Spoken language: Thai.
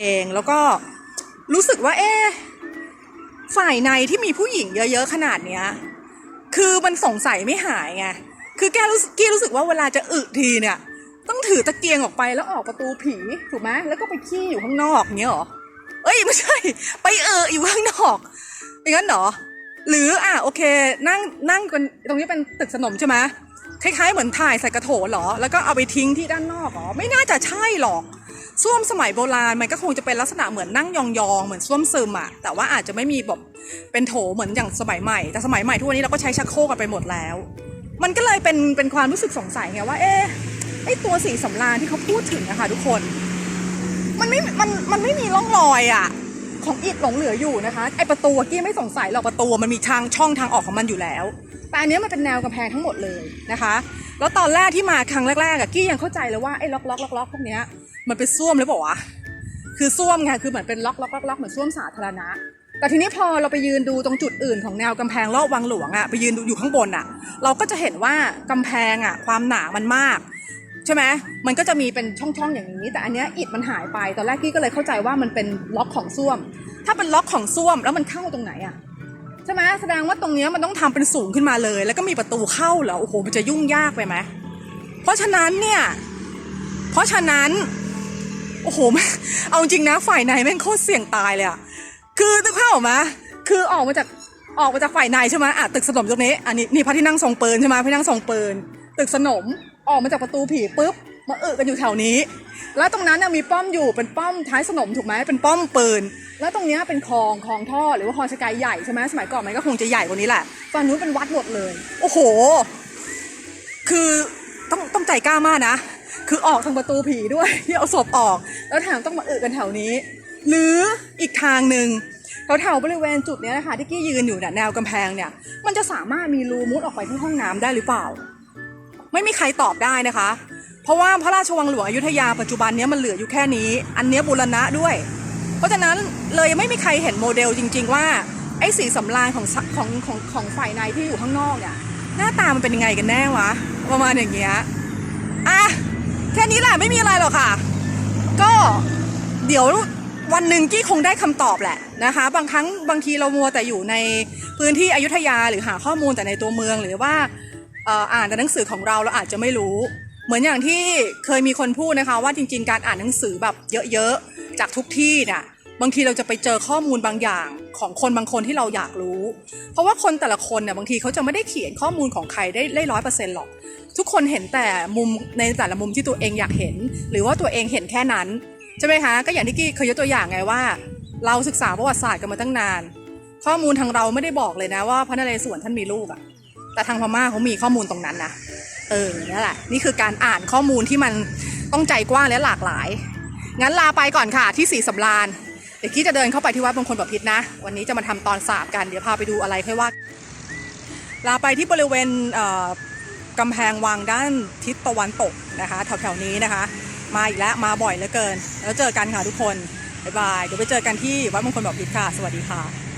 เองแล้วก็รู้สึกว่า เอ๊ฝ่ายในที่มีผู้หญิงเยอะ ๆ ขนาดเนี้ย คือมันสงสัยไม่หายไงคือแกรู้สึกกี้รู้สึกว่าเวลาจะอึทีเนี่ย ต้องถือตะเกียงออกไปแล้วออกประตูผีถูกไหมแล้วก็ไปขี้อยู่ข้างนอกเงี้ยหรอเอ้ยไม่ใช่ ไปเอออยู่ข้างนอกอย่างนั้นเหรอ หรืออะโอเคนั่งนั่งกันตรงนี้เป็นตึกสนมใช่ไหมคล้ายๆเหมือนถ่ายใส่กระโถนเหรอ แล้วก็เอาไปทิ้งที่ด้านนอกเหรอ ไม่น่าจะใช่หรอก ส้วมสมัยโบราณมันก็คงจะเป็นลักษณะเหมือนนั่งยองๆเหมือนส้วมซึมอะแต่ว่าอาจจะไม่มีแบบเป็นโถเหมือนอย่างสมัยใหม่ แต่สมัยใหม่ทุกวันนี้เราก็ใช้ชักโครกกันไปหมดแล้ว มันก็เลยเป็นเป็นความรู้สึกสงสัยไงว่า เอ๊ะไอตัวสีสำราญที่เขาพูดถึงนะคะทุกคน มันไม่มันมันไม่มีร่องรอยอะของอิฐหลงเหลืออยู่นะคะไอประตูกี้ไม่สงสัยหรอกประตูมันมีทางช่องทางออกของมันอยู่แล้ว แต่อันนี้มันเป็นแนวกำแพงทั้งหมดเลยนะคะ แล้วตอนแรกที่มาครั้งแรกๆอะกี้ยังเข้าใจเลยว่าไอ้ล็อกล็อกล็อกล็อกพวกเนี้ย มันเป็นส้วมหรือเปล่าวะคือส้วมไงคือเหมือนเป็นล็อกล็อกล็อกล็อกเหมือนส้วมสาธารณะ แต่ทีนี้พอเราไปยืนดูตรงจุดอื่นของแนวกำแพงรอบวังหลวงอะไปยืนดูอยู่ข้างบนอะเราก็จะเห็นว่ากำแพงอะความหนามันมากใช่ไหมมันก็จะมีเป็นช่องๆอย่างนี้ แต่อันเนี้ยอิฐมันหายไปตอนแรกกี้ก็เลยเข้าใจว่ามันเป็นล็อกของส้วม ถ้าเป็นล็อกของส้วมแล้วมันเข้าตรงไหนอะใช่ไหมแสดงว่าตรงเนี้ยมันต้องทำเป็นสูงขึ้นมาเลย แล้วก็มีประตูเข้าเหรอโอ้โหมันจะยุ่งยากไปไหมเพราะฉะนั้นเนี่ยเพราะฉะนั้น โอ้โห เอาจริงนะฝ่ายในแม่งโคตรเสี่ยงตายเลยอะคือนึกภาออกไหมคือออกมาจากออกมาจากฝ่ายในใช่ไหมอะตึกสนมตรงนี้ อันนี้นี่พระที่นั่งทรงปืนใช่ไหมพระที่นั่งทรงปืน ตึกสนมออกมาจากประตูผีปุ๊บมาเออกันอยู่แถวนี้ แล้วตรงนั้นน่ะมีป้อมอยู่เป็นป้อมท้ายสนมถูกไหมเป็นป้อมปืน แล้วตรงเนี้ยเป็นคลองคลองท่อหรือว่าคลองชกายใหญ่ใช่ไหมสมัยก่อนมันก็คงจะใหญ่กว่านี้แหละฝั่งนู้นเป็นวัดหมดเลย โอ้โห คือต้องต้องใจกล้ามากนะ คือออกทางประตูผีด้วยที่เอาศพออก แล้วแถมต้องมาอึกันแถวนี้ หรืออีกทางหนึ่งแถวๆบริเวณจุดนี้นะคะที่กี้ยืนอยู่เนี่ยแนวกำแพงเนี่ยมันจะสามารถมีรูมุดออกไปที่ห้องน้ำได้หรือเปล่า ไม่มีใครตอบได้นะคะ เพราะว่าพระราชวังหลวงอยุธยาปัจจุบันนี้มันเหลืออยู่แค่นี้ อันนี้บูรณะด้วย เพราะฉะนั้นเลยไม่มีใครเห็นโมเดลจริง ๆ ว่าไอ้สีสำรานของของของของฝ่ายในที่อยู่ข้างนอกเนี่ยหน้าตามันเป็นยังไงกันแน่วะประมาณอย่างเงี้ยอะ แค่นี้แหละไม่มีอะไรหรอกค่ะ ก็เดี๋ยววันหนึ่งกี้คงได้คำตอบแหละนะคะ บางครั้งบางทีเรามัวแต่อยู่ในพื้นที่อยุธยาหรือหาข้อมูลแต่ในตัวเมืองหรือว่าอ่ออ่านแต่หนังสือของเราเราอาจจะไม่รู้ เหมือนอย่างที่เคยมีคนพูดนะคะ ว่าจริง ๆ การอ่านหนังสือแบบเยอะๆจากทุกที่เนี่ยบางทีเราจะไปเจอข้อมูลบางอย่าง ของคนบางคนที่เราอยากรู้ เพราะว่าคนแต่ละคนเนี่ยบางทีเขาจะไม่ได้เขียนข้อมูลของใครได้ได้ร้อยเปอร์เซ็นต์หรอก ทุกคนเห็นแต่มุมในแต่ละมุมที่ตัวเองอยากเห็น หรือว่าตัวเองเห็นแค่นั้นใช่ไหมคะก็อย่างที่กี้เคยยกตัวอย่างไงว่า เราศึกษาประวัติศาสตร์กันมาตั้งนาน ข้อมูลทางเราไม่ได้บอกเลยนะว่าพระนเรศวรท่านมีลูกอะแต่ทางพม่าเขามีข้อมูลตรงนั้นนะเออนั่นแหละนี่คือการอ่านข้อมูลที่มันต้องใจกว้างและหลากหลายงั้นลาไปก่อนค่ะที่สีสำราน เดี๋ยวกี้จะเดินเข้าไปที่วัดมงคลแบบพิษนะ วันนี้จะมาทำตอนสาบกัน เดี๋ยวพาไปดูอะไรค่อยว่า ลาไปที่บริเวณเอ่อกำแพงวังด้านทิศตะวันตกนะคะแถวๆนี้นะคะ มาอีกแล้วมาบ่อยเหลือเกิน แล้วเจอกันค่ะทุกคนบ๊ายบายเดี๋ยวไปเจอกันที่วัดมงคลบอกพิษค่ะ สวัสดีค่ะ